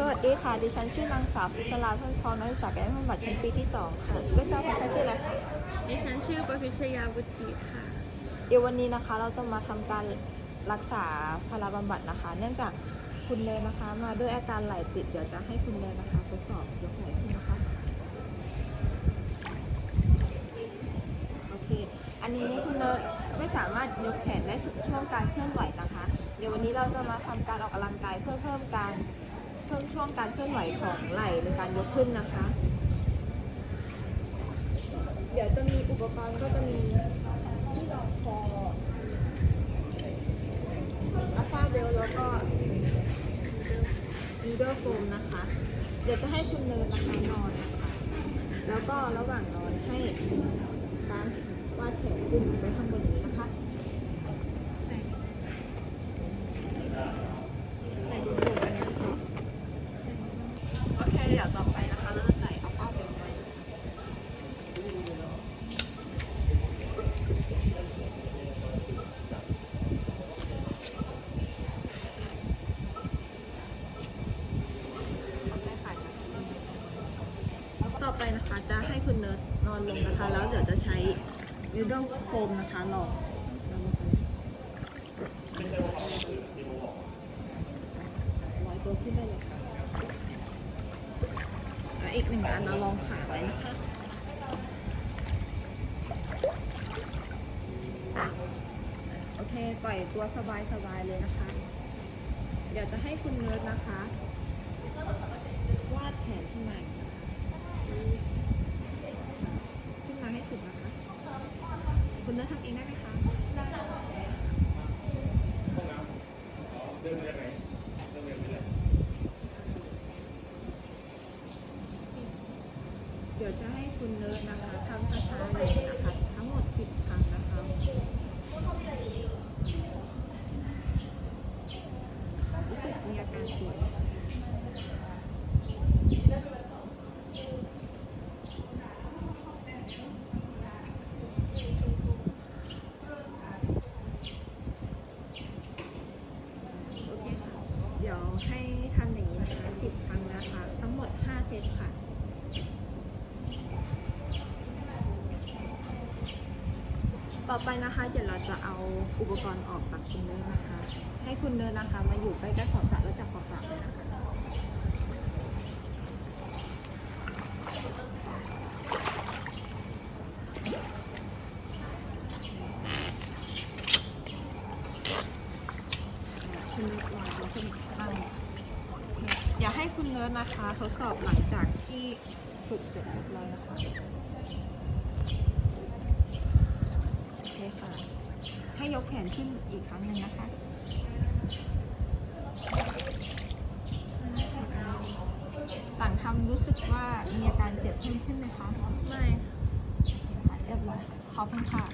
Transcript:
สวัสดีค่ะ ดิฉันชื่อนางสาวพิศราเพิ่มทองนักศึกษาการบำบัดชั้นปีที่ 2 ค่ะไม่ทราบคุณชื่ออะไรคะดิฉันชื่อประพิชยาบุตรีค่ะ เดี๋ยววันนี้นะคะเราจะมาทำการรักษาพาราบำบัดนะคะ เนื่องจากคุณเลนนะคะ มาด้วยอาการไหล่ติด เดี๋ยวจะให้คุณเลนนะคะทดสอบยกไหล่ขึ้นนะคะ โอเค อันนี้คุณเนิร์ดไม่สามารถยกแขนได้สุดช่วงการเคลื่อนไหวนะคะ เดี๋ยววันนี้เราจะมาทำการออกกำลังกายเพื่อเพิ่มการเพิ่ม ช่วงการเคลื่อนไหวของไหล่ในการยกขึ้นนะคะ เดี๋ยวจะมีอุปกรณ์ก็จะมีที่รองคออัลฟาเบลแล้วก็นูเดิลโฟมนะคะ เดี๋ยวจะให้คุณเนิร์ดนะคะนอนนะคะ แล้วก็ระหว่างนอนให้การวาดแขนขึ้นไปข้างบนนี้นะคะ โอเค เดี๋ยวต่อไปนะคะเราจะใส่อัลฟาเบลไว้ต่อไปนะคะจะให้คุณเนิร์ดนอนลงนะคะ แล้วเดี๋ยวจะใช้วิดเดิลโฟมนะคะหลอกร้อยตัวขึ้นได้เลย อีกหนึ่งอันเราลองขาไว้นะคะโอเคปล่อยตัวสบายสบายๆเลยนะคะ เดี๋ยวจะให้คุณเนิร์ดนะคะวาดแขนขึ้นมาอีกนะคะขึ้นมาให้สุดนะคะ คุณเนิร์ดทำเองได้ไหมคะ เดี๋ยวจะให้คุณ เนิร์ดนะคะทำช้าเลยนะคะทั้งหมด10ครั้งนะคะรู้สึกมีอาการปวดโอเคค่ะเดี๋ยวให้ทำอย่างนี้นะคะ10 ครั้งนะคะ ทั้งหมด 5 เซตค่ะ ต่อไปนะคะเดี๋ยวเราจะเอาอุปกรณ์ออกจากคุณเนิร์นะคะ ให้คุณเนิร์นะคะ มาอยู่ใกล้ๆขอบสระแล้วจับขอบสระเลยนะคะคุณเนิร์ดวางตัวขึ้นบ้างอย่าให้คุณเนิร์ดนะคะ ทดสอบหลังจากที่ฝึกเสร็จเรียบร้อยนะคะ โอเคค่ะ ให้ย กแขนขึ้นอีกครั้งหนึ่งนะคะต่างทำรู้สึกว่ามีอาการเจ็บเพิ่มขึ้นไหมคะ ไม่ค่ะเรียบร้อยค่ะขอบคุณค่ะ